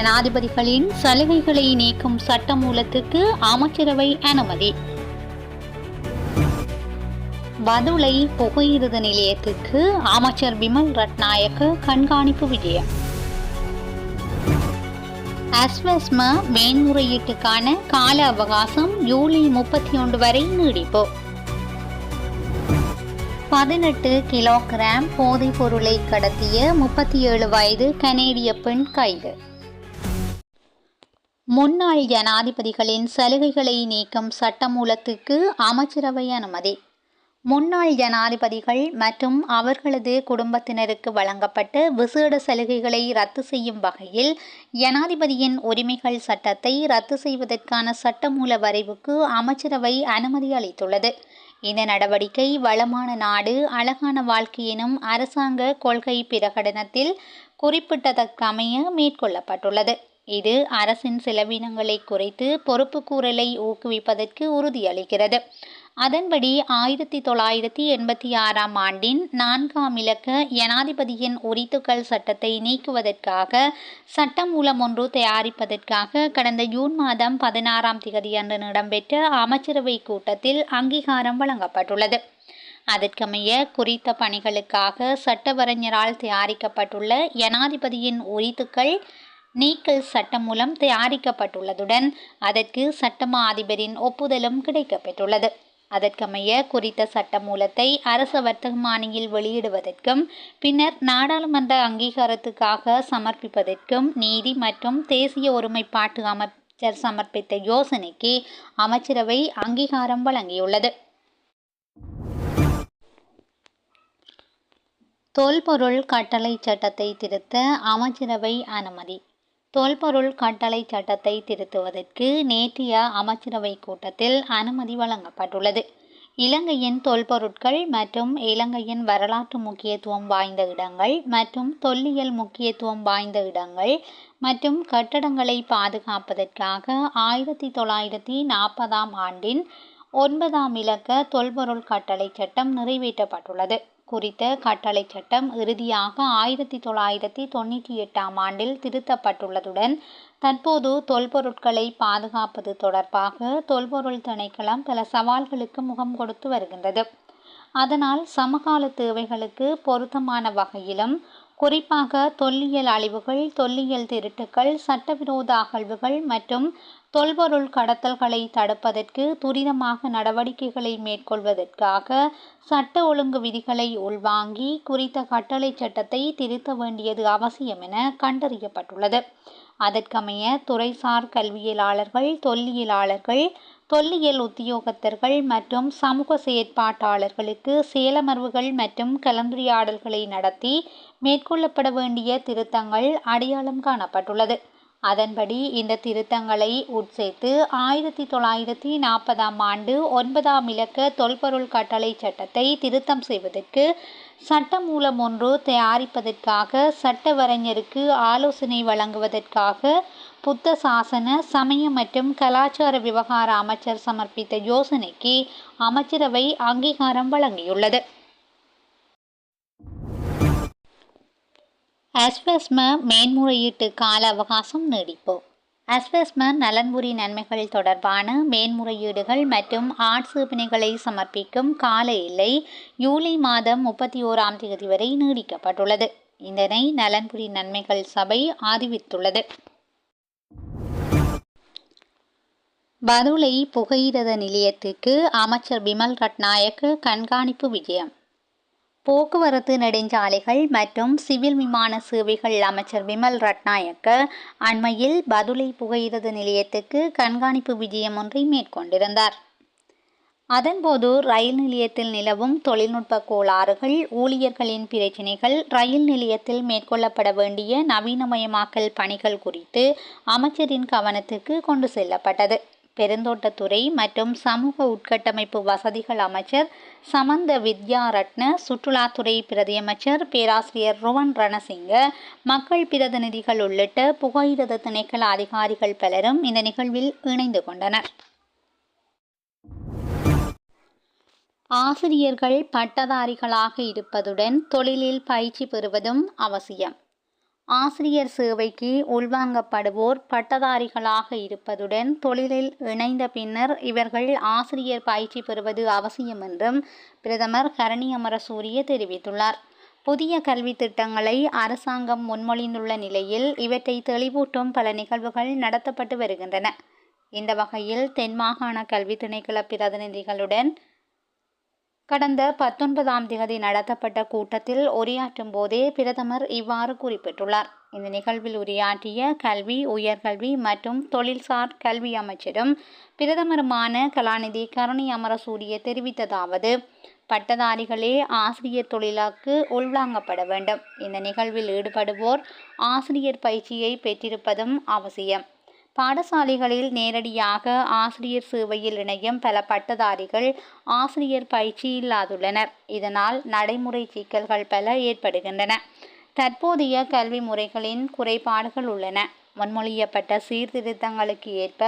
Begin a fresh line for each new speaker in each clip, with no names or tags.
ஜனாதிபதிகளின் சலுகைகளை நீக்கும் சட்டமூலத்துக்கு அமைச்சரவை அனுமதி. பதுளை புகையிரத நிலையத்துக்கு அமைச்சர் விமல் ரட்நாயக்க கண்காணிப்பு விஜயம். அஸ்வஸ்ம மேன்முறையீட்டுக்கான கால அவகாசம் ஜூலை முப்பத்தி ஒன்று வரை நீடிப்பு. பதினெட்டு கிலோகிராம் போதைப் பொருளை கடத்திய முப்பத்தி ஏழு வயது கனேடிய பெண் கைது. முன்னாள் ஜனாதிபதிகளின் சலுகைகளை நீக்கும் சட்டமூலத்துக்கு அமைச்சரவை அனுமதி. முன்னாள் ஜனாதிபதிகள் மற்றும் அவர்களது குடும்பத்தினருக்கு வழங்கப்பட்ட விசேட சலுகைகளை ரத்து செய்யும் வகையில் ஜனாதிபதியின் உரிமைகள் சட்டத்தை ரத்து செய்வதற்கான சட்டமூல வரைவுக்கு அமைச்சரவை அனுமதி அளித்துள்ளது. இந்த நடவடிக்கை வளமான நாடு அழகான வாழ்க்கை எனும் அரசாங்க கொள்கை பிரகடனத்தில் குறிப்பிட்டதற்கமைய மேற்கொள்ளப்பட்டுள்ளது. இது அரசின் செலவினங்களை குறைத்து பொறுப்புக்கூறலை ஊக்குவிப்பதற்கு உறுதியளிக்கிறது. அதன்படி ஆயிரத்தி தொள்ளாயிரத்தி எண்பத்தி ஆறாம் ஆண்டின் நான்காம் இலக்க ஜனாதிபதியின் உரித்துக்கள் சட்டத்தை நீக்குவதற்காக சட்டம் மூலம் ஒன்று தயாரிப்பதற்காக கடந்த ஜூன் மாதம் பதினாறாம் திகதி அன்று இடம்பெற்ற அமைச்சரவை கூட்டத்தில் அங்கீகாரம் வழங்கப்பட்டுள்ளது. அதற்கமைய குறித்த பணிகளுக்காக சட்டவரைஞரால் தயாரிக்கப்பட்டுள்ள ஜனாதிபதியின் உரித்துக்கள் நீக்கல் சட்டம் மூலம் தயாரிக்கப்பட்டுள்ளதுடன் அதற்கு சட்டமா அதிபரின் ஒப்புதலும் கிடைக்கப்பெற்றுள்ளது. அதற்கமைய குறித்த சட்ட மூலத்தை அரச வர்த்தகமானியில் வெளியிடுவதற்கும் பின்னர் நாடாளுமன்ற அங்கீகாரத்துக்காக சமர்ப்பிப்பதற்கும் நீதி மற்றும் தேசிய ஒருமைப்பாட்டு அமைச்சர் சமர்ப்பித்த யோசனைக்கு அமைச்சரவை அங்கீகாரம் வழங்கியுள்ளது. தொல்பொருள் கட்டளை சட்டத்தை திருத்த அமைச்சரவை அனுமதி. தொல்பொருள் கட்டளை சட்டத்தை திருத்துவதற்கு நேற்றைய அமைச்சரவை கூட்டத்தில் அனுமதி வழங்கப்பட்டுள்ளது. இலங்கையின் தொல்பொருட்கள் மற்றும் இலங்கையின் வரலாற்று முக்கியத்துவம் வாய்ந்த இடங்கள் மற்றும் தொல்லியல் முக்கியத்துவம் வாய்ந்த இடங்கள் மற்றும் கட்டடங்களை பாதுகாப்பதற்காக ஆயிரத்தி தொள்ளாயிரத்தி நாற்பதாம் ஆண்டின் ஒன்பதாம் இலக்க தொல்பொருள் கட்டளை சட்டம் நிறைவேற்றப்பட்டுள்ளது. குறித்த கட்டளை சட்டம் இறுதியாக ஆயிரத்தி தொள்ளாயிரத்தி தொண்ணூற்றி எட்டாம் ஆண்டில் திருத்தப்பட்டுள்ளதுடன் தற்போது தொல்பொருட்களை பாதுகாப்பது தொடர்பாக தொல்பொருள் திணைக்களம் பல சவால்களுக்கு முகம் கொடுத்து வருகின்றது. அதனால் சமகால தேவைகளுக்கு பொருத்தமான வகையிலும் குறிப்பாக தொல்லியல் அழிவுகள் தொல்லியல் திருட்டுக்கள் சட்டவிரோத அகழ்வுகள் மற்றும் தொல்பொருள் கடத்தல்களை தடுப்பதற்கு துரிதமாக நடவடிக்கைகளை மேற்கொள்வதற்காக சட்ட ஒழுங்கு விதிகளை உள்வாங்கி குறித்த கட்டளை சட்டத்தை திருத்த வேண்டியது அவசியம் என கண்டறியப்பட்டுள்ளது. அதற்கமைய துறைசார் கல்வியலாளர்கள் தொல்லியலாளர்கள் தொல்லியல் உத்தியோகத்தர்கள் மற்றும் சமூக செயற்பாட்டாளர்களுக்கு சேலமர்வுகள் மற்றும் கலந்துரையாடல்களை நடத்தி மேற்கொள்ளப்பட வேண்டிய திருத்தங்கள் அடையாளம் காணப்பட்டுள்ளது. அதன்படி இந்த திருத்தங்களை உட்சேர்த்து ஆயிரத்தி தொள்ளாயிரத்தி நாற்பதாம் ஆண்டு ஒன்பதாம் இலக்க தொல்பொருள் கட்டளை சட்டத்தை திருத்தம் செய்வதற்கு சட்டமூலம் ஒன்று தயாரிப்பதற்காக சட்டவரைஞருக்கு ஆலோசனை வழங்குவதற்காக புத்த சாசன சமய மற்றும் கலாச்சார விவகார அமைச்சர் சமர்ப்பித்த யோசனைக்கு அமைச்சரவை அங்கீகாரம் வழங்கியுள்ளது. அஸ்வஸ்ம மேன்முறையீட்டு கால அவகாசம் நீடிப்பு. அஸ்வஸ்ம நலன்புரி நன்மைகள் தொடர்பான மேன்முறையீடுகள் மற்றும் ஆட்சேபனைகளை சமர்ப்பிக்கும் கால எல்லை ஜூலை மாதம் முப்பத்தி ஓராம் தேதி வரை நீடிக்கப்பட்டுள்ளது. இதனை நலன்புரி நன்மைகள் சபை அறிவித்துள்ளது பதுளை புகையிரத நிலையத்துக்கு அமைச்சர் பிமல் கட்நாயக்கு கண்காணிப்பு விஜயம். போக்குவரத்து நெடுஞ்சாலைகள் மற்றும் சிவில் விமான சேவைகள் அமைச்சர் விமல் ரட்நாயக்க அண்மையில் பதுளை புகையிரத நிலையத்துக்கு கண்காணிப்பு விஜயம் ஒன்றை மேற்கொண்டிருந்தார். அதன்போது ரயில் நிலையத்தில் நிலவும் தொழில்நுட்ப கோளாறுகள் ஊழியர்களின் பிரச்சினைகள் ரயில் நிலையத்தில் மேற்கொள்ளப்பட வேண்டிய நவீனமயமாக்கல் பணிகள் குறித்து அமைச்சரின் கவனத்துக்கு கொண்டு செல்லப்பட்டது. பெருந்தோட்டத்துறை மற்றும் சமூக உட்கட்டமைப்பு வசதிகள் அமைச்சர் சமந்த வித்யாரட்ன சுற்றுலாத்துறை பிரதியமைச்சர் பேராசிரியர் ருவன் ரணசிங்க மக்கள் பிரதிநிதிகள் உள்ளிட்ட புகையிரத திணைக்கள அதிகாரிகள் பலரும் இந்த நிகழ்வில் இணைந்து கொண்டனர். ஆசிரியர்கள் பட்டதாரிகளாக இருப்பதுடன் தொழிலில் பயிற்சி பெறுவதும் அவசியம். ஆசிரியர் சேவைக்கு உள்வாங்கப்படுவோர் பட்டதாரிகளாக இருப்பதுடன் தொழிலில் இணைந்த பின்னர் இவர்கள் ஆசிரியர் பயிற்சி பெறுவது அவசியம் என்றும் பிரதமர் ஹரணி அமரசூரிய தெரிவித்துள்ளார். புதிய கல்வி திட்டங்களை அரசாங்கம் முன்மொழிந்துள்ள நிலையில் இவற்றை தெளிவூட்டும் பல நிகழ்வுகள் நடத்தப்பட்டு வருகின்றன. இந்த வகையில் தென்மாகாண கல்வி திணைக்கள பிரதிநிதிகளுடன் கடந்த பத்தொன்பதாம் திகதி நடத்தப்பட்ட கூட்டத்தில் உரையாற்றும் போதே பிரதமர் இவ்வாறு குறிப்பிட்டுள்ளார். இந்த நிகழ்வில் உரையாற்றிய கல்வி உயர்கல்வி மற்றும் தொழில்சார் கல்வி அமைச்சரும் பிரதமருமான கலாநிதி கருணி அமரசூரிய தெரிவித்ததாவது பட்டதாரிகளே ஆசிரியர் தொழிலாக்கு உள்வாங்கப்பட வேண்டும். இந்த நிகழ்வில் ஈடுபடுவோர் ஆசிரியர் பயிற்சியை பெற்றிருப்பதும் அவசியம். பாடசாலைகளில் நேரடியாக ஆசிரியர் சேவையில் இணையும் பல பட்டதாரிகள் ஆசிரியர் பயிற்சி இல்லாதுள்ளனர். இதனால் நடைமுறை சிக்கல்கள் பல ஏற்படுகின்றன. தற்போதைய கல்வி முறைகளின் குறைபாடுகள் உள்ளன. முன்மொழியப்பட்ட சீர்திருத்தங்களுக்கு ஏற்ப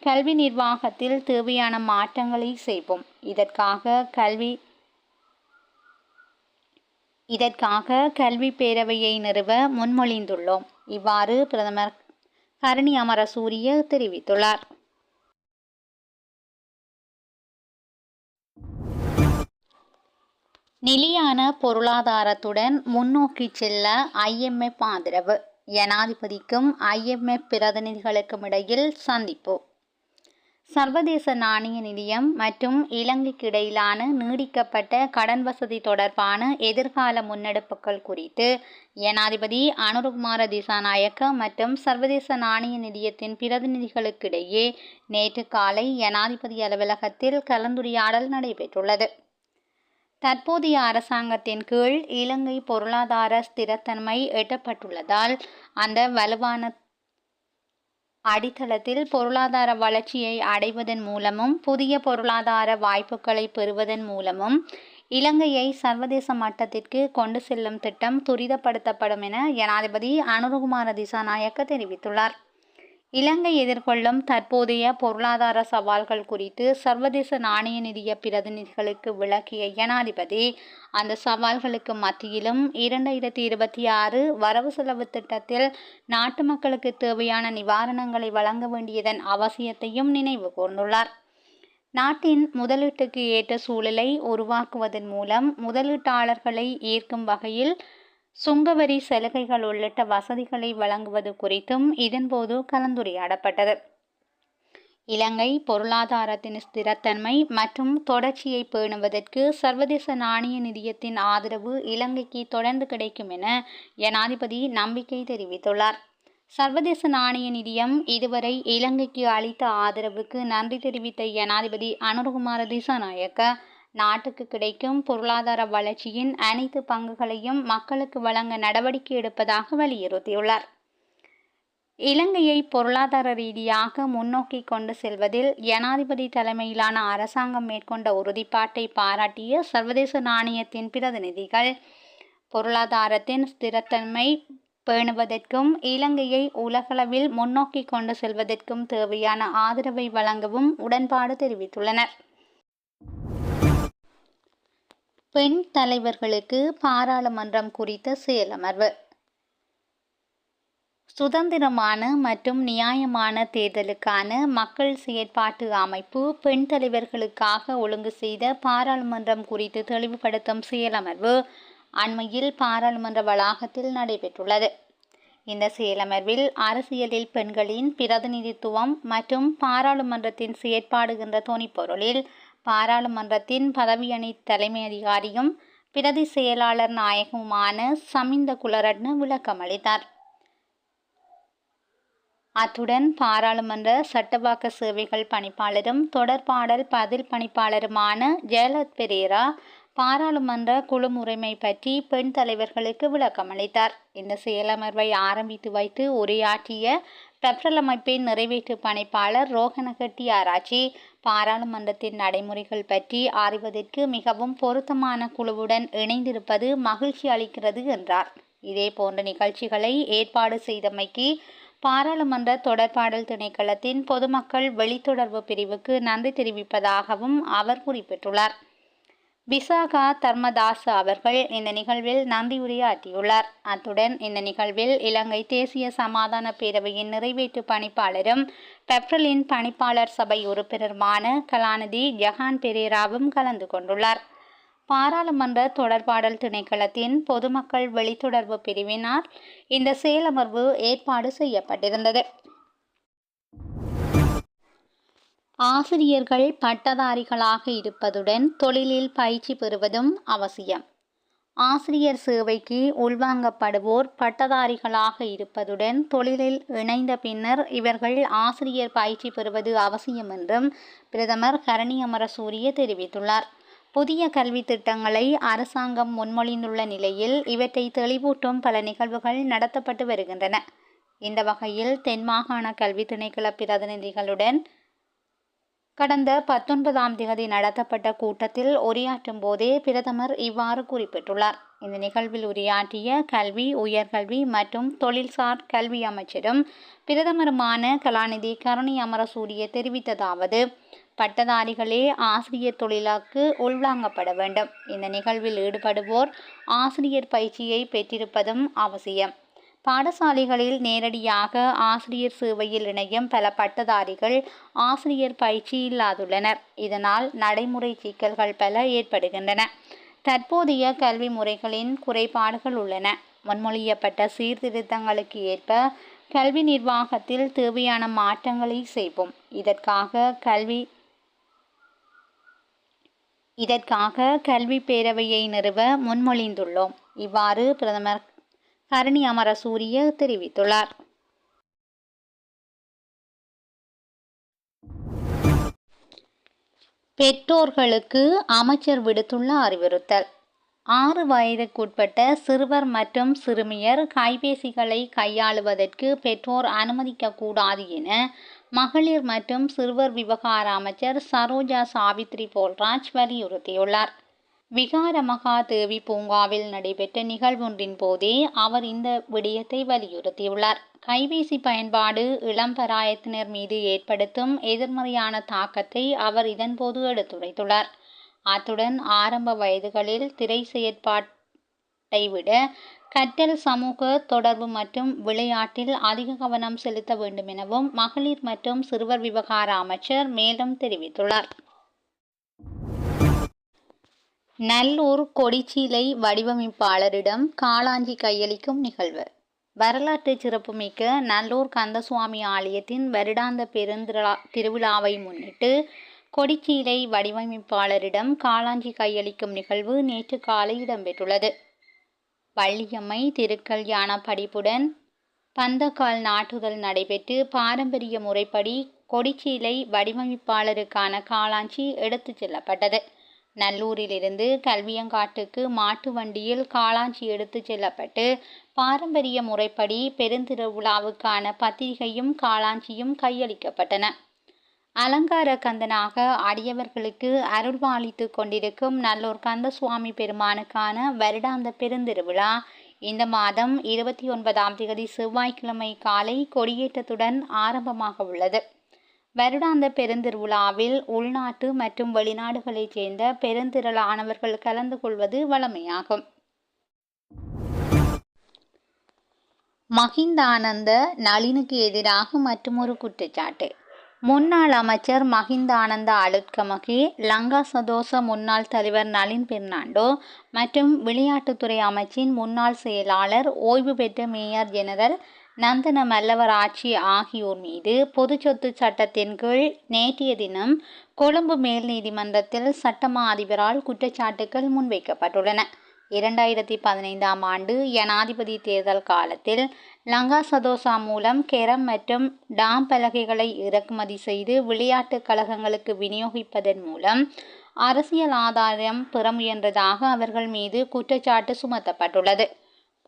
கல்வி நிர்வாகத்தில் தேவையான மாற்றங்களை செய்வோம். இதற்காக கல்வி இதற்காக கல்வி பேரவையை நிறுவ முன்மொழிந்துள்ளோம். இவ்வாறு பிரதமர் ஹரணி அமரசூரிய தெரிவித்துள்ளார். நிலையான பொருளாதாரத்துடன் முன்னோக்கி செல்ல ஐஎம்எஃப் ஆதரவு. ஜனாதிபதிக்கும் ஐஎம்எஃப் பிரதிநிதிகளுக்கும் இடையில் சந்திப்பு. சர்வதேச நாணய நிதியம் மற்றும் இலங்கைக்கு இடையிலான நீடிக்கப்பட்ட கடன் வசதி தொடர்பான எதிர்கால முன்னெடுப்புகள் குறித்து ஜனாதிபதி அனுருகுமார திசாநாயக்க மற்றும் சர்வதேச நாணய நிதியத்தின் பிரதிநிதிகளுக்கிடையே நேற்று காலை ஜனாதிபதி அலுவலகத்தில் கலந்துரையாடல் நடைபெற்றுள்ளது. தற்போதைய அரசாங்கத்தின் கீழ் இலங்கை பொருளாதார ஸ்திரத்தன்மை எட்டப்பட்டுள்ளதால் அந்த வலுவான அடித்தளத்தில் பொருளாதார வளர்ச்சியை அடைவதன் மூலமும் புதிய பொருளாதார வாய்ப்புகளை பெறுவதன் மூலமும் இலங்கையை சர்வதேச மட்டத்திற்கு கொண்டு செல்லும் திட்டம் துரிதப்படுத்தப்படும் என ஜனாதிபதி அனுருகுமார திசாநாயக்க தெரிவித்துள்ளார். இலங்கை எதிர்கொள்ளும் தற்போதைய பொருளாதார சவால்கள் குறித்து சர்வதேச நாணய நிதிய பிரதிநிதிகளுக்கு விளக்கிய ஜனாதிபதி அந்த சவால்களுக்கு மத்தியிலும் இரண்டாயிரத்தி இருபத்தி ஆறு வரவு செலவு திட்டத்தில் நாட்டு மக்களுக்கு தேவையான நிவாரணங்களை வழங்க வேண்டியதன் அவசியத்தையும் நினைவு கூர்ந்துள்ளார். நாட்டின் முதலீட்டுக்கு ஏற்ற சூழலை உருவாக்குவதன் மூலம் முதலீட்டாளர்களை ஈர்க்கும் வகையில் சுங்கவரி சலுகைகள் உள்ளிட்ட வசதிகளை வழங்குவது குறித்தும் இதன்போது கலந்துரையாடப்பட்டது. இலங்கை பொருளாதாரத்தின் ஸ்திரத்தன்மை மற்றும் தொடர்ச்சியை பேணுவதற்கு சர்வதேச நாணய நிதியத்தின் ஆதரவு இலங்கைக்கு தொடர்ந்து கிடைக்கும் என ஜனாதிபதி நம்பிக்கை தெரிவித்துள்ளார். சர்வதேச நாணய நிதியம் இதுவரை இலங்கைக்கு அளித்த ஆதரவுக்கு நன்றி தெரிவித்த ஜனாதிபதி அனுர்குமார திசாநாயக்க நாட்டுக்கு கிடைக்கும் பொருளாதார வளர்ச்சியின் அனைத்து பங்குகளையும் மக்களுக்கு வழங்க நடவடிக்கை எடுப்பதாக வலியுறுத்தியுள்ளார். இலங்கையை பொருளாதார ரீதியாக முன்னோக்கி கொண்டு செல்வதில் ஜனாதிபதி தலைமையிலான அரசாங்கம் மேற்கொண்ட உறுதிப்பாட்டை பாராட்டிய சர்வதேச நாணயத்தின் பிரதிநிதிகள் பொருளாதாரத்தின் ஸ்திரத்தன்மை பேணுவதற்கும் இலங்கையை உலகளவில் முன்னோக்கி கொண்டு செல்வதற்கும் தேவையான ஆதரவை வழங்கவும் உடன்பாடு தெரிவித்துள்ளனர். பெண் தலைவர்களுக்கு பாராளுமன்றம் குறித்த செயலமர்வு. சுதந்திரமான மற்றும் நியாயமான தேர்தலுக்கான மக்கள் செயற்பாட்டு அமைப்பு பெண் தலைவர்களுக்காக ஒழுங்கு செய்த பாராளுமன்றம் குறித்து தெளிவுபடுத்தும் செயலமர்வு அண்மையில் பாராளுமன்ற வளாகத்தில் நடைபெற்றுள்ளது. இந்த செயலமர்வில் அரசியலில் பெண்களின் பிரதிநிதித்துவம் மற்றும் பாராளுமன்றத்தின் செயற்பாடு என்ற தொனிப்பொருளில் பாராளுமன்றத்தின் பதவியணி தலைமை அதிகாரியும் பிரதி செயலாளர் நாயகமுமான சமிந்த குலரட்ன விளக்கமளித்தார் அத்துடன் பாராளுமன்ற சட்டவாக்க சேவைகள் பணிப்பாளரும் தொடர்பாடல் பதில் பணிப்பாளருமான ஜெயலத் பெரேரா பாராளுமன்ற குழு முறைமை பற்றி பெண் தலைவர்களுக்கு விளக்கமளித்தார். இந்த செயலமர்வை ஆரம்பித்து வைத்து உரையாற்றிய பெப்ரல் அமைப்பின் நிறைவேற்று பணிப்பாளர் ரோகனகட்டி ஆராய்ச்சி பாராளுமன்றத்தின் நடைமுறைகள் பற்றி அறிவதற்கு மிகவும் பொருத்தமான குழுவுடன் இணைந்திருப்பது மகிழ்ச்சி அளிக்கிறது என்றார். இதே போன்ற நிகழ்ச்சிகளை ஏற்பாடு செய்தமைக்கு பாராளுமன்ற தொடர்பாடல் திணைக்களத்தின் பொதுமக்கள் வெளித்தொடர்பு பிரிவுக்கு நன்றி தெரிவிப்பதாகவும் அவர் குறிப்பிட்டுள்ளார். விசாகா தர்மதாஸ் அவர்கள் இந்த நிகழ்வில் நன்றியுரையாற்றியுள்ளார் அத்துடன் இந்த நிகழ்வில் இலங்கை தேசிய சமாதான பேரவையின் நிறைவேற்று பணிப்பாளரும் பெப்ரலின் பணிப்பாளர் சபை உறுப்பினருமான கலாநிதி ஜஹான் பெரேராவும் கலந்து கொண்டுள்ளார். பாராளுமன்ற தொடர்பாடல் திணைக்களத்தின் பொதுமக்கள் வெளித்தொடர்பு பிரிவினால் இந்த செயலமர்வு ஏற்பாடு செய்யப்பட்டிருந்தது. ஆசிரியர்கள் பட்டதாரிகளாக இருப்பதுடன் தொழிலில் பயிற்சி பெறுவதும் அவசியம். ஆசிரியர் சேவைக்கு உள்வாங்கப்படுவோர் பட்டதாரிகளாக இருப்பதுடன் தொழிலில் இணைந்த பின்னர் இவர்கள் ஆசிரியர் பயிற்சி பெறுவது அவசியம் என்றும் பிரதமர் கரணி அமரசூரிய தெரிவித்துள்ளார். புதிய கல்வி திட்டங்களை அரசாங்கம் முன்மொழிந்துள்ள நிலையில் இவற்றை தெளிவூட்டும் பல நிகழ்வுகள் நடத்தப்பட்டு வருகின்றன. இந்த வகையில் தென்மாகாண கல்வி திணைக்கள பிரதிநிதிகளுடன் கடந்த பத்தொன்பதாம் திகதி நடத்தப்பட்ட கூட்டத்தில் உரையாற்றும் போதே பிரதமர் இவ்வாறு குறிப்பிட்டுள்ளார். இந்த நிகழ்வில் உரையாற்றிய கல்வி உயர்கல்வி மற்றும் தொழில்சார் கல்வி அமைச்சரும் பிரதமருமான கலாநிதி கருணி அமரசூரிய தெரிவித்ததாவது பட்டதாரிகளே ஆசிரியர் தொழிலாக்கு உள்வாங்கப்பட வேண்டும். இந்த நிகழ்வில் ஈடுபடுவோர் ஆசிரியர் பயிற்சியை பெற்றிருப்பதும் அவசியம். பாடசாலைகளில் நேரடியாக ஆசிரியர் சேவையில் இணையும் பல பட்டதாரிகள் ஆசிரியர் பயிற்சி இல்லாதுள்ளனர். இதனால் நடைமுறை சிக்கல்கள் பல ஏற்படுகின்றன. தற்போதைய கல்வி முறைகளின் குறைபாடுகள் உள்ளன. முன்மொழியப்பட்ட சீர்திருத்தங்களுக்கு ஏற்ப கல்வி நிர்வாகத்தில் தேவையான மாற்றங்களை செய்வோம். இதற்காக கல்வி இதற்காக கல்வி பேரவையை நிறுவ முன்மொழிந்துள்ளோம். இவ்வாறு பிரதமர் ஹரணி அமரசூரிய தெரிவித்துள்ளார். பெற்றோர்களுக்கு அமைச்சர் விடுத்துள்ள அறிவுறுத்தல். ஆறு வயதுக்குட்பட்ட சிறுவர் மற்றும் சிறுமியர் கைபேசிகளை கையாளுவதற்கு பெற்றோர் அனுமதிக்கக்கூடாது என மகளிர் மற்றும் சிறுவர் விவகார அமைச்சர் சரோஜா சாவித்ரி போல்ராஜ் வலியுறுத்தியுள்ளார். விகார மகாதேவி பூங்காவில் நடைபெற்ற நிகழ்வொன்றின் போதே அவர் இந்த விடயத்தை வலியுறுத்தியுள்ளார். கைபேசி பயன்பாடு இளம் பராயத்தினர் மீது ஏற்படுத்தும் எதிர்மறையான தாக்கத்தை அவர் இதன்போது எடுத்துரைத்துள்ளார். அத்துடன் ஆரம்ப வயதுகளில் திரை செயற்பாட்டை விட கற்றல் சமூக தொடர்பு மற்றும் விளையாட்டில் அதிக கவனம் செலுத்த வேண்டும் எனவும் மகளிர் மற்றும் சிறுவர் விவகார அமைச்சர் மேலும் தெரிவித்துள்ளார். நல்லூர் கொடிச்சீலை வடிவமைப்பாளரிடம் காளாஞ்சி கையளிக்கும் நிகழ்வு. வரலாற்று சிறப்புமிக்க நல்லூர் கந்தசுவாமி ஆலயத்தின் வருடாந்த பெருந்திரா திருவிழாவை முன்னிட்டு கொடிச்சீலை வடிவமைப்பாளரிடம் காளாஞ்சி கையளிக்கும் நிகழ்வு நேற்று காலை இடம்பெற்றுள்ளது. வள்ளியம்மை திருக்கல்யாண படிப்புடன் பந்தக்கால் நாட்டுதல் நடைபெற்று பாரம்பரிய முறைப்படி கொடிச்சீலை வடிவமைப்பாளருக்கான காளாஞ்சி எடுத்துச் செல்லப்பட்டது. நல்லூரிலிருந்து கல்வியங்காட்டுக்கு மாட்டு வண்டியில் காளாஞ்சி எடுத்துச் செல்லப்பட்டு பாரம்பரிய முறைப்படி பெருந்திருவிழாவுக்கான பத்திரிகையும் காளாஞ்சியும் கையளிக்கப்பட்டன. அலங்கார கந்தனாக அடியவர்களுக்கு அருள்வாளித்து கொண்டிருக்கும் நல்லூர் கந்த சுவாமி பெருமானுக்கான வருடாந்த பெருந்திருவிழா இந்த மாதம் இருபத்தி ஒன்பதாம் தேதி செவ்வாய்க்கிழமை காலை கொடியேற்றத்துடன் ஆரம்பமாக உள்ளது வருடாந்த பெருந்திருவிழாவில் உள்நாட்டு மற்றும் வெளிநாடுகளைச் சேர்ந்த பெருந்திரளானவர்கள் கலந்து கொள்வது வழமையாகும். மஹிந்தானந்த நளினுக்கு எதிராக மற்றொரு குற்றச்சாட்டு. முன்னாள் அமைச்சர் மகிந்தானந்த அலுட்கமகி லங்கா சதோச முன்னாள் தலைவர் நளின் பெர்னாண்டோ மற்றும் விளையாட்டுத்துறை அமைச்சின் முன்னாள் செயலாளர் ஓய்வு பெற்ற மேயர் ஜெனரல் நந்தன மல்லவர் ஆட்சி ஆகியோர் மீது பொது சொத்து சட்டத்தின் கீழ் நேற்றைய தினம் கொழும்பு மேல் நீதிமன்றத்தில் சட்டமா அதிபரால் குற்றச்சாட்டுகள் முன்வைக்கப்பட்டுள்ளன. இரண்டாயிரத்தி பதினைந்தாம் ஆண்டு ஜனாதிபதி தேர்தல் காலத்தில் லங்கா சதோசா மூலம் கெரம் மற்றும் டாம் பலகைகளை இறக்குமதி செய்து விளையாட்டுக் கழகங்களுக்கு விநியோகிப்பதன் மூலம் அரசியல் ஆதாயம் பெற முயன்றதாக அவர்கள் மீது குற்றச்சாட்டு சுமத்தப்பட்டுள்ளது.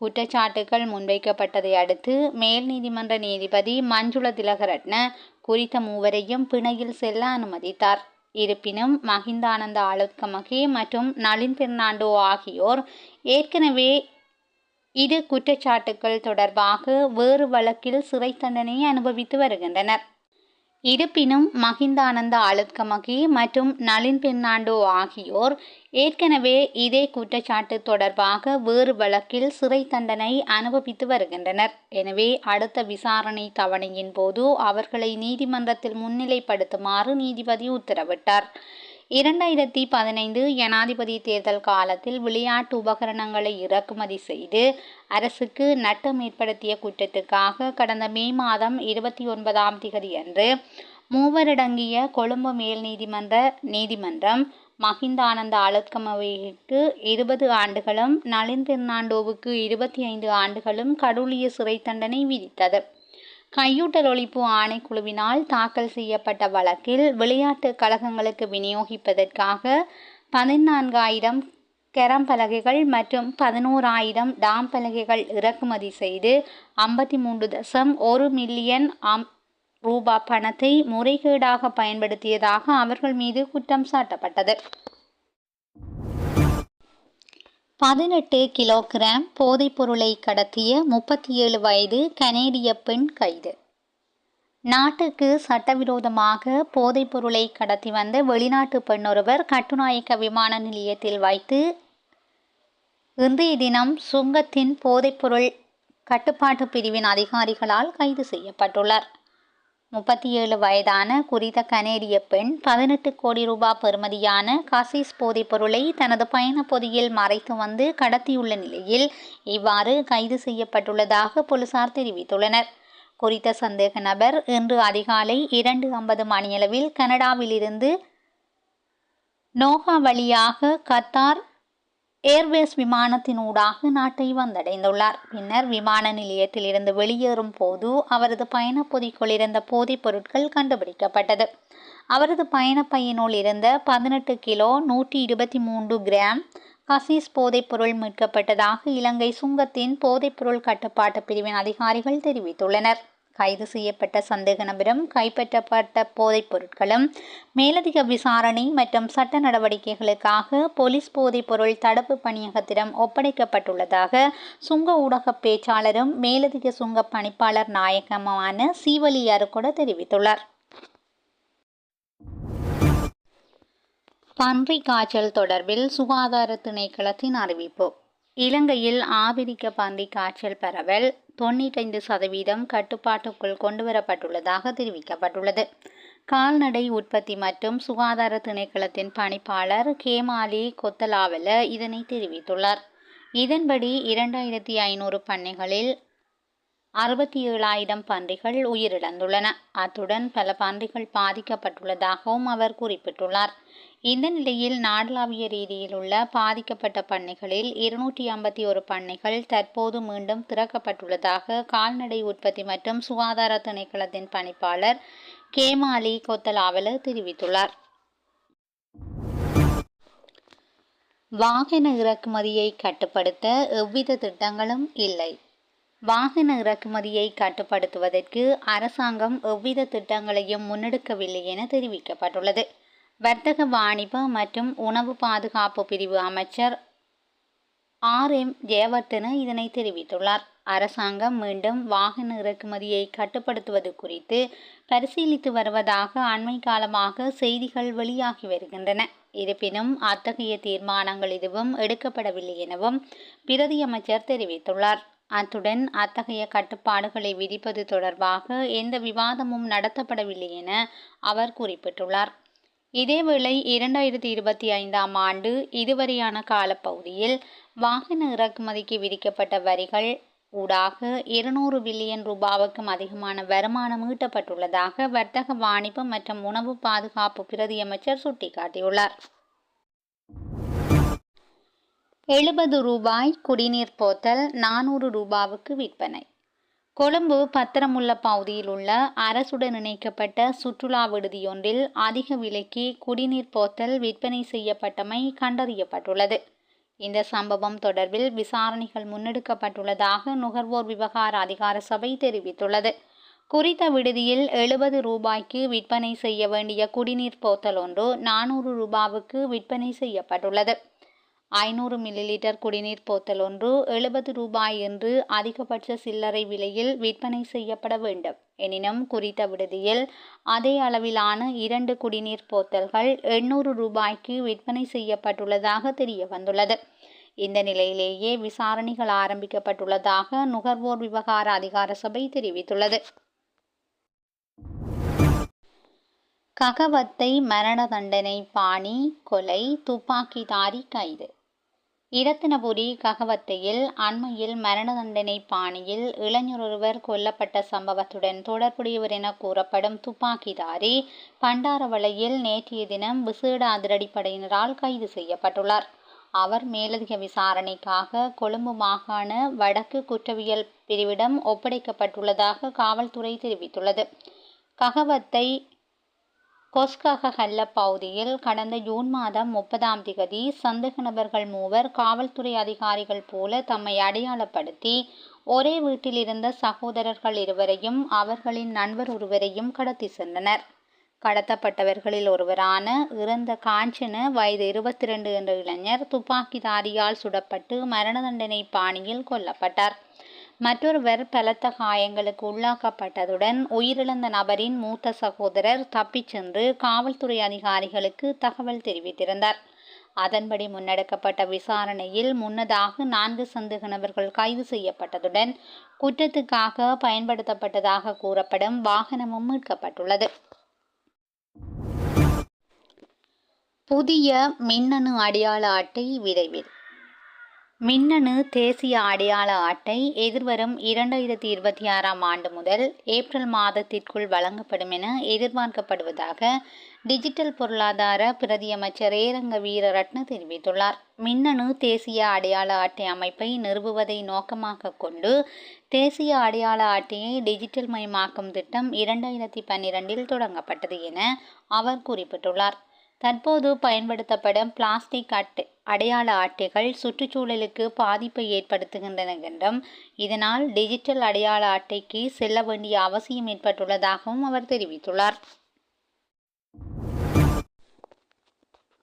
குற்றச்சாட்டுகள் முன்வைக்கப்பட்டதை அடுத்து மேல் நீதிமன்ற நீதிபதி மஞ்சுள திலகரட்ன குறித்த மூவரையும் பிணையில் செல்ல அனுமதித்தார். இருப்பினும் மஹிந்தானந்த ஆளுத்கமகே மற்றும் நளின் பெர்னாண்டோ ஆகியோர் ஏற்கனவே இரு குற்றச்சாட்டுகள் தொடர்பாக வேறு வழக்கில் சிறை தண்டனை அனுபவித்து வருகின்றனர். இருப்பினும் மஹிந்தானந்த அழுத்கமகி மற்றும் நளின் பெர்னாண்டோ ஆகியோர் ஏற்கனவே இதே குற்றச்சாட்டு தொடர்பாக வேறு வழக்கில் சிறை தண்டனை அனுபவித்து வருகின்றனர். எனவே அடுத்த விசாரணை தவணையின் போது அவர்களை நீதிமன்றத்தில் முன்னிலைப்படுத்துமாறு நீதிபதி உத்தரவிட்டார். இரண்டாயிரத்தி பதினைந்து ஜனாதிபதி தேர்தல் காலத்தில் விளையாட்டு உபகரணங்களை இறக்குமதி செய்து அரசுக்கு நட்டம் ஏற்படுத்திய குற்றத்துக்காக கடந்த மே மாதம் இருபத்தி ஒன்பதாம் திகதி அன்று மூவரடங்கிய கொழும்பு மேல் நீதிமன்ற நீதிமன்றம் மஹிந்தானந்த அழுத்கமவிற்கு இருபது ஆண்டுகளும் நளின் பெர்னாண்டோவுக்கு இருபத்தி ஐந்து ஆண்டுகளும் கடூழிய சிறை தண்டனை விதித்தது. கையூட்டல் ஒழிப்பு ஆணைக்குழுவினால் தாக்கல் செய்யப்பட்ட வழக்கில் விளையாட்டு கழகங்களுக்கு விநியோகிப்பதற்காக பதினான்காயிரம் கெரம் பலகைகள் மற்றும் பதினோராயிரம் டாம் பலகைகள் இறக்குமதி செய்து ஐம்பத்தி மூன்று தசம் ஒரு மில்லியன் அம் ரூபா பணத்தை முறைகேடாக பயன்படுத்தியதாக அவர்கள் மீது குற்றம் சாட்டப்பட்டது. பதினெட்டு கிலோகிராம் போதைப்பொருளை கடத்திய முப்பத்தி ஏழு வயது கனேடிய பெண் கைது. நாட்டுக்கு சட்டவிரோதமாக போதைப்பொருளை கடத்தி வந்த வெளிநாட்டு பெண்ணொருவர் கட்டுநாயக்க விமான நிலையத்தில் வைத்து இன்றைய தினம் சுங்கத்தின் போதைப்பொருள் கட்டுப்பாட்டு பிரிவின் அதிகாரிகளால் கைது செய்யப்பட்டுள்ளார். முப்பத்தி ஏழு வயதான குறித்த கனேடிய பெண் பதினெட்டு கோடி ரூபாய் பெறுமதியான கசிஸ் போதைப் பொருளை தனது பயண பொதியில் மறைத்து வந்து கடத்தியுள்ள நிலையில் இவ்வாறு கைது செய்யப்பட்டுள்ளதாக போலீசார் தெரிவித்துள்ளனர். குறித்த சந்தேக நபர் இன்று அதிகாலை இரண்டு ஐம்பது மணியளவில் கனடாவிலிருந்து நோகா வழியாக கத்தார் ஏர்வேஸ் விமானத்தினூடாக நாட்டை வந்தடைந்துள்ளார். பின்னர் விமான நிலையத்தில் இருந்து வெளியேறும் போது அவரது பயணப்பொதிக்குள் இருந்த போதைப் பொருட்கள் கண்டுபிடிக்கப்பட்டது. அவரது பயணப்பையினுள் இருந்த பதினெட்டு கிலோ நூற்றி இருபத்தி மூன்று கிராம் கசீஸ் போதைப்பொருள் மீட்கப்பட்டதாக இலங்கை சுங்கத்தின் போதைப்பொருள் கட்டுப்பாட்டு பிரிவின் அதிகாரிகள் தெரிவித்துள்ளனர். கைது செய்யப்பட்ட சந்தேக நபரும் கைப்பற்றப்பட்ட போதைப் பொருட்களும் மேலதிக விசாரணை மற்றும் சட்ட நடவடிக்கைகளுக்காக போலீஸ் போதைப் பொருள் தடுப்பு பணியகத்திடம் ஒப்படைக்கப்பட்டுள்ளதாக சுங்க ஊடக பேச்சாளரும் மேலதிக சுங்க பணிப்பாளர் நாயகமான சீவலி அருகொட தெரிவித்துள்ளார். பன்றி காய்ச்சல் தொடர்பில் சுகாதார திணைக்களத்தின் அறிவிப்பு. இலங்கையில் ஆபிரிக்க பன்றி காய்ச்சல் பரவல் தொண்ணூற்றைந்து சதவீதம் கட்டுப்பாட்டுக்குள் கொண்டுவரப்பட்டுள்ளதாக தெரிவிக்கப்பட்டுள்ளது. கால்நடை உற்பத்தி மற்றும் சுகாதார திணைக்களத்தின் பணிப்பாளர் கேமாலி கொத்தலாவல இதனை தெரிவித்துள்ளார். இதன்படி இரண்டாயிரத்தி ஐநூறு பண்ணைகளில் அறுபத்தி ஏழாயிரம் பன்றிகள் உயிரிழந்துள்ளன. அத்துடன் பல பன்றிகள் பாதிக்கப்பட்டுள்ளதாகவும் அவர் குறிப்பிட்டுள்ளார். இந்த நிலையில் நாடளாவிய ரீதியில் உள்ள பாதிக்கப்பட்ட பண்ணைகளில் இருநூற்றி ஐம்பத்தி ஒரு பண்ணைகள் தற்போது மீண்டும் திறக்கப்பட்டுள்ளதாக கால்நடை உற்பத்தி மற்றும் சுகாதார திணைக்களத்தின் பணிப்பாளர் கேமாலி கொத்தலாவல தெரிவித்துள்ளார். வாகன இறக்குமதியை கட்டுப்படுத்த எவ்வித திட்டங்களும் இல்லை. வாகன இறக்குமதியை கட்டுப்படுத்துவதற்கு அரசாங்கம் எவ்வித திட்டங்களையும் முன்னெடுக்கவில்லை என தெரிவிக்கப்பட்டுள்ளது. வர்த்தக வாணிப மற்றும் உணவு பாதுகாப்பு பிரிவு அமைச்சர் ஆர். எம். ஜெயவர்தன இதனை தெரிவித்துள்ளார். அரசாங்கம் மீண்டும் வாகன இறக்குமதியை கட்டுப்படுத்துவது குறித்து பரிசீலித்து வருவதாக அண்மை காலமாக செய்திகள் வெளியாகி வருகின்றன. இருப்பினும் அத்தகைய தீர்மானங்கள் எதுவும் எடுக்கப்படவில்லை எனவும் பிரதி அமைச்சர் தெரிவித்துள்ளார். அத்துடன் அத்தகைய கட்டுப்பாடுகளை விதிப்பது தொடர்பாக எந்த விவாதமும் நடத்தப்படவில்லை என அவர் குறிப்பிட்டுள்ளார். இதேவேளை இரண்டாயிரத்தி இருபத்தி ஐந்தாம் ஆண்டு இதுவரையான காலப்பகுதியில் வாகன இறக்குமதிக்கு விதிக்கப்பட்ட வரிகள் ஊடாக இருநூறு பில்லியன் ரூபாவுக்கும் அதிகமான வருமானம் ஈட்டப்பட்டுள்ளதாக வர்த்தக வாணிபம் மற்றும் உணவு பாதுகாப்பு பிரதியமைச்சர் சுட்டிக்காட்டியுள்ளார். எழுபது ரூபாய் குடிநீர் போத்தல் நானூறு ரூபாவுக்கு விற்பனை. கொழும்பு பத்திரமுள்ள பகுதியில் உள்ள அரசுடன் இணைக்கப்பட்ட சுற்றுலா விடுதியொன்றில் அதிக விலைக்கு குடிநீர் போத்தல் விற்பனை செய்யப்பட்டமை கண்டறியப்பட்டுள்ளது. இந்த சம்பவம் தொடர்பில் விசாரணைகள் முன்னெடுக்கப்பட்டுள்ளதாக நுகர்வோர் விவகார அதிகார சபை தெரிவித்துள்ளது. குறித்த விடுதியில் எழுபது ரூபாய்க்கு விற்பனை செய்ய வேண்டிய குடிநீர் போத்தல் ஒன்று நானூறு ரூபாவுக்கு விற்பனை செய்யப்பட்டுள்ளது. ஐநூறு மில்லிலிட்டர் குடிநீர் போத்தல் ஒன்று எழுபது ரூபாய் என்று அதிகபட்ச சில்லறை விலையில் விற்பனை செய்யப்பட வேண்டும். எனினும் குறித்த விடுதியில் அதே அளவிலான இரண்டு குடிநீர் போத்தல்கள் எண்ணூறு ரூபாய்க்கு விற்பனை செய்யப்பட்டுள்ளதாக தெரிய வந்துள்ளது இந்த நிலையிலேயே விசாரணைகள் ஆரம்பிக்கப்பட்டுள்ளதாக நுகர்வோர் விவகார அதிகார சபை தெரிவித்துள்ளது. ககவத்தை மரண தண்டனை பாணி கொலை துப்பாக்கிதாரி கைது. இரத்தினபுரி ககவத்தையில் அண்மையில் மரண தண்டனை பாணியில் இளைஞரொருவர் கொல்லப்பட்ட சம்பவத்துடன் தொடர்புடையவர் என கூறப்படும் துப்பாக்கிதாரி பண்டாரவளையில் நேற்றைய தினம் விசேட அதிரடிப்படையினரால் கைது செய்யப்பட்டுள்ளார். அவர் மேலதிக விசாரணைக்காக கொழும்பு மாகாண வடக்கு குற்றவியல் பிரிவிடம் ஒப்படைக்கப்பட்டுள்ளதாக காவல்துறை தெரிவித்துள்ளது. ககவத்தை கொஸ்கஹல்ல பகுதியில் கடந்த ஜூன் மாதம் முப்பதாம் திகதி சந்தேக நபர்கள் மூவர் காவல்துறை அதிகாரிகள் போல தம்மை அடையாளப்படுத்தி ஒரே வீட்டில் இருந்த சகோதரர்கள் இருவரையும் அவர்களின் நண்பர் ஒருவரையும் கடத்தி சென்றனர். கடத்தப்பட்டவர்களில் ஒருவரான இறந்த காஞ்சன வயது இருபத்தி ரெண்டு என்ற இளைஞர் துப்பாக்கிதாரியால் சுடப்பட்டு மரண தண்டனை பாணியில் கொல்லப்பட்டார். மற்றொருவர் பலத்த காயங்களுக்கு உள்ளாக்கப்பட்டதுடன் உயிரிழந்த நபரின் மூத்த சகோதரர் தப்பிச் சென்று காவல்துறை அதிகாரிகளுக்கு தகவல் தெரிவித்திருந்தார். அதன்படி முன்னெடுக்கப்பட்ட விசாரணையில் முன்னதாக நான்கு சந்தேக நபர்கள் கைது செய்யப்பட்டதுடன் குற்றத்துக்காக பயன்படுத்தப்பட்டதாக கூறப்படும் வாகனமும் மீட்கப்பட்டுள்ளது. புதிய மின்னணு அடையாள அட்டை விரைவில் மின்னணு தேசிய அடையாள அட்டை எதிர்வரும் இரண்டாயிரத்தி இருபத்தி ஆறாம் ஆண்டு முதல் ஏப்ரல் மாதத்திற்குள் வழங்கப்படும் என எதிர்பார்க்கப்படுவதாக டிஜிட்டல் பொருளாதார பிரதியமைச்சர் ஏரங்க வீரரட்ன தெரிவித்துள்ளார். மின்னணு தேசிய அடையாள அட்டை அமைப்பை நிறுவுவதை நோக்கமாக கொண்டு தேசிய அடையாள அட்டையை டிஜிட்டல் மயமாக்கும் திட்டம் இரண்டாயிரத்தி பன்னிரண்டில் தொடங்கப்பட்டது என அவர் குறிப்பிட்டுள்ளார். தற்போது பயன்படுத்தப்படும் பிளாஸ்டிக் அட்டை அடையாள அட்டைகள் சுற்றுச்சூழலுக்கு பாதிப்பை ஏற்படுத்துகின்றன என்றும் இதனால் டிஜிட்டல் அடையாள அட்டைக்கு செல்ல வேண்டிய அவசியம் ஏற்பட்டுள்ளதாகவும் அவர் தெரிவித்துள்ளார்.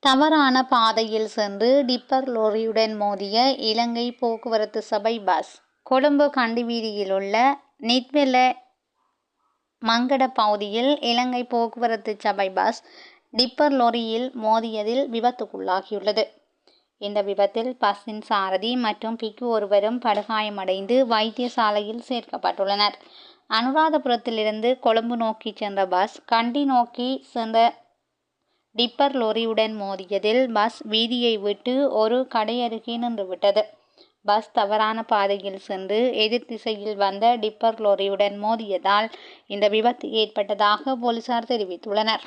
தவறான பாதையில் சென்று டிப்பர் லோரியுடன் மோதிய இலங்கை போக்குவரத்து சபை பஸ் கொழும்பு கண்டிவீதியில் உள்ள நித்வெல மங்கட பகுதியில் இலங்கை போக்குவரத்து சபை பஸ் டிப்பர் லொரியில் மோதியதில் விபத்துக்குள்ளாகியுள்ளது. இந்த விபத்தில் பஸ்ஸின் சாரதி மற்றும் பிக்கு ஒருவரும் படுகாயமடைந்து வைத்தியசாலையில் சேர்க்கப்பட்டுள்ளனர். அனுராதபுரத்திலிருந்து கொழும்பு நோக்கி சென்ற பஸ் கண்டி நோக்கி சென்ற டிப்பர் லொரியுடன் மோதியதில் பஸ் வீதியை விட்டு ஒரு கடை அருகே நின்றுவிட்டது. பஸ் தவறான பாதையில் சென்று எதிர் திசையில் வந்த டிப்பர் லோரியுடன் மோதியதால் இந்த விபத்து ஏற்பட்டதாக போலீசார் தெரிவித்துள்ளனர்.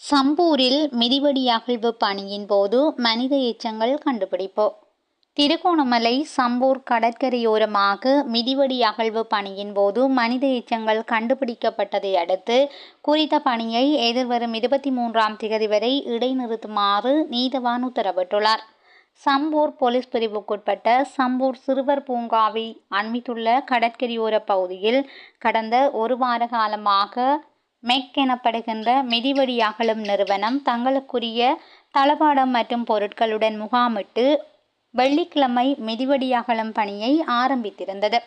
சம்பூரில் மிதிவடி அகழ்வு பணியின் போது மனித எச்சங்கள் கண்டுபிடிப்பு. திருகோணமலை சம்பூர் கடற்கரையோரமாக மிதிவடி அகழ்வு பணியின் போது மனித எச்சங்கள் கண்டுபிடிக்கப்பட்டதை அடுத்து குறித்த பணியை எதிர்வரும் இருபத்தி மூன்றாம் திகதி வரை இடைநிறுத்துமாறு நீதவான் உத்தரவிட்டுள்ளார். சம்பூர் போலீஸ் பிரிவுக்குட்பட்ட சம்பூர் சிறுவர் பூங்காவை அண்மித்துள்ள கடற்கரையோர பகுதியில் கடந்த ஒரு வார காலமாக மெக் எனப்படுகின்ற மிதிவடி அகலும் நிறுவனம் தங்களுக்குரிய தளபாடம் மற்றும் பொருட்களுடன் முகாமிட்டு வெள்ளிக்கிழமை மிதிவடி அகலம் பணியை ஆரம்பித்திருந்தது.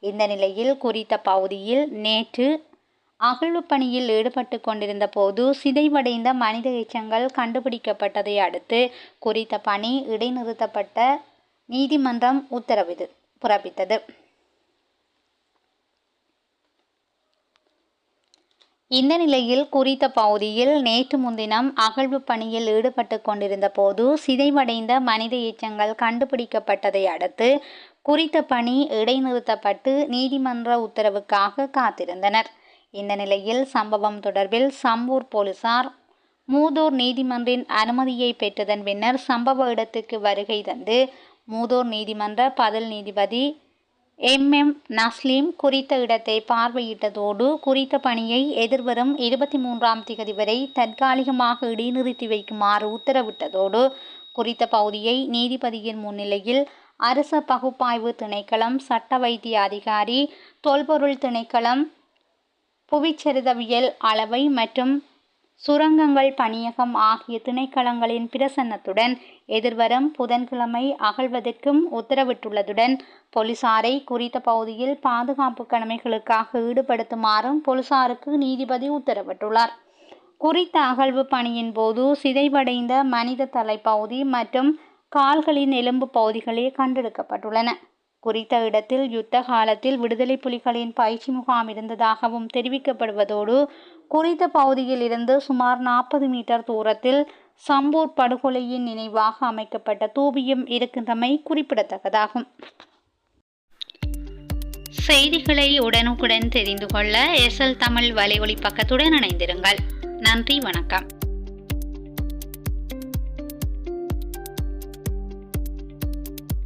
இந்த நிலையில் குறித்த பகுதியில் நேற்று அகழ்வு பணியில் ஈடுபட்டு கொண்டிருந்த போது சிதைவடைந்த மனித எச்சங்கள் கண்டுபிடிக்கப்பட்டதை அடுத்து குறித்த பணி இடைநிறுத்தப்பட்ட நீதிமன்றம் உத்தரவிது பிறப்பித்தது. இந்த நிலையில் குறித்த பகுதியில் நேற்று முன்தினம் அகழ்வு பணியில் ஈடுபட்டு கொண்டிருந்த போது சிதைவடைந்த மனித எச்சங்கள் கண்டுபிடிக்கப்பட்டதை அடுத்து குறித்த பணி இடைநிறுத்தப்பட்டு நீதிமன்ற உத்தரவுக்காக காத்திருந்தனர். இந்த நிலையில் சம்பவம் தொடர்பில் சம்பூர் போலீசார் மூதூர் நீதிமன்றின் அனுமதியை பெற்றதன் பின்னர் சம்பவ இடத்துக்கு வருகை தந்து மூதூர் நீதிமன்ற பதில் நீதிபதி எம். எம். நஸ்லீம் குறித்த இடத்தை பார்வையிட்டதோடு குறித்த பணியை எதிர்வரும் இருபத்தி மூன்றாம் திகதி வரை தற்காலிகமாக இடைநிறுத்தி வைக்குமாறு உத்தரவிட்டதோடு குறித்த பகுதியை நீதிபதியின் முன்னிலையில் அரச பகுப்பாய்வு திணைக்களம் சட்ட வைத்திய அதிகாரி தொல்பொருள் திணைக்களம் புவிச்சரிதவியல் அளவை மற்றும் சுரங்கங்கள் பணியகம் ஆகிய திணைக்களங்களின் பிரசன்னத்துடன் எதிர்வரும் புதன்கிழமை அகழ்வதற்கும் உத்தரவிட்டுள்ளதுடன் போலீசாரை குறித்த பகுதியில் பாதுகாப்பு கடமைகளுக்காக ஈடுபடுத்துமாறும் போலீசாருக்கு நீதிபதி உத்தரவிட்டுள்ளார். குறித்த அகழ்வு பணியின் போது சிதைவடைந்த மனித தலைப்பகுதி மற்றும் கால்களின் எலும்பு பகுதிகளே கண்டெடுக்கப்பட்டுள்ளன. குறித்த இடத்தில் யுத்த காலத்தில் விடுதலை புலிகளின் பயிற்சி முகாம் இருந்ததாகவும் தெரிவிக்கப்படுவதோடு குறித்த பகுதியில் இருந்து சுமார் நாற்பது மீட்டர் தூரத்தில் சம்பூர் படுகொலையின் நினைவாக அமைக்கப்பட்ட தூபியும் இருக்கின்றமை குறிப்பிடத்தக்கதாகும். செய்திகளை உடனுக்குடன் தெரிந்து கொள்ள எஸ்எல் தமிழ் வலைஒலி பக்கத்துடன் இணைந்திருங்கள். நன்றி வணக்கம்.